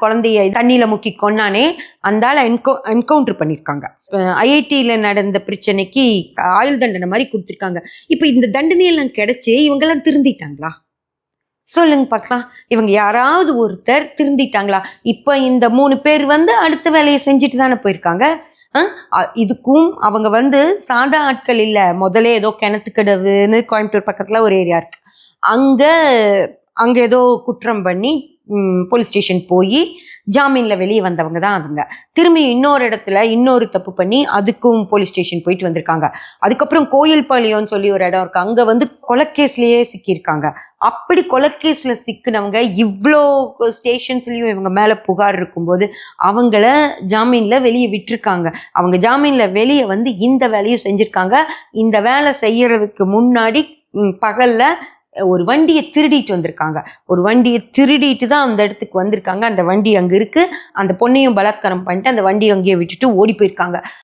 குழந்தைய தண்ணியில முக்கி கொன்னானே அந்த என்கோ என்கவுண்டர் பண்ணியிருக்காங்க ஐஐடியில் நடந்த பிரச்சனைக்கு ஆயுள் தண்டனை மாதிரி கொடுத்துருக்காங்க. இப்போ இந்த தண்டனையெல்லாம் கிடைச்சி இவங்கெல்லாம் திருந்திட்டாங்களா? சொல்லுங்க பார்க்கலாம். இவங்க யாராவது ஒருத்தர் திருந்திட்டாங்களா? இப்போ இந்த மூணு பேர் வந்து அடுத்த வேலையை செஞ்சுட்டு தானே போயிருக்காங்க. இதுக்கும் அவங்க வந்து சாதா ஆட்கள் இல்லை. முதல்ல ஏதோ கிணத்துக்கடவுன்னு கோயம்புத்தூர் பக்கத்தில் ஒரு ஏரியா இருக்கு. அங்கே அங்கே ஏதோ குற்றம் பண்ணி போலீஸ் ஸ்டேஷன் போய் ஜாமீனில் வெளியே வந்தவங்க தான் அதுங்க. திரும்பி இன்னொரு இடத்துல இன்னொரு தப்பு பண்ணி அதுக்கும் போலீஸ் ஸ்டேஷன் போயிட்டு வந்திருக்காங்க. அதுக்கப்புறம் கோயில்பாளையம்னு சொல்லி ஒரு இடம் இருக்கு. அங்கே வந்து கொலக்கேஸ்லேயே சிக்கியிருக்காங்க. அப்படி கொலக்கேஸில் சிக்கினவங்க இவ்வளோ ஸ்டேஷன்ஸ்லேயும் இவங்க மேலே புகார் இருக்கும்போது அவங்கள ஜாமீனில் வெளியே விட்டுருக்காங்க. அவங்க ஜாமீனில் வெளியே வந்து இந்த வேலையும் செஞ்சுருக்காங்க. இந்த வேலை செய்யறதுக்கு முன்னாடி பகலில் பகல்ல ஒரு வண்டியை திருடிட்டு வந்திருக்காங்க. ஒரு வண்டியை திருடிட்டு தான் அந்த இடத்துக்கு வந்திருக்காங்க. அந்த வண்டி அங்கே இருக்குது அந்த பொண்ணையும் பலாத்காரம் பண்ணிட்டு அந்த வண்டியை அங்கேயே விட்டுட்டு ஓடி போயிருக்காங்க.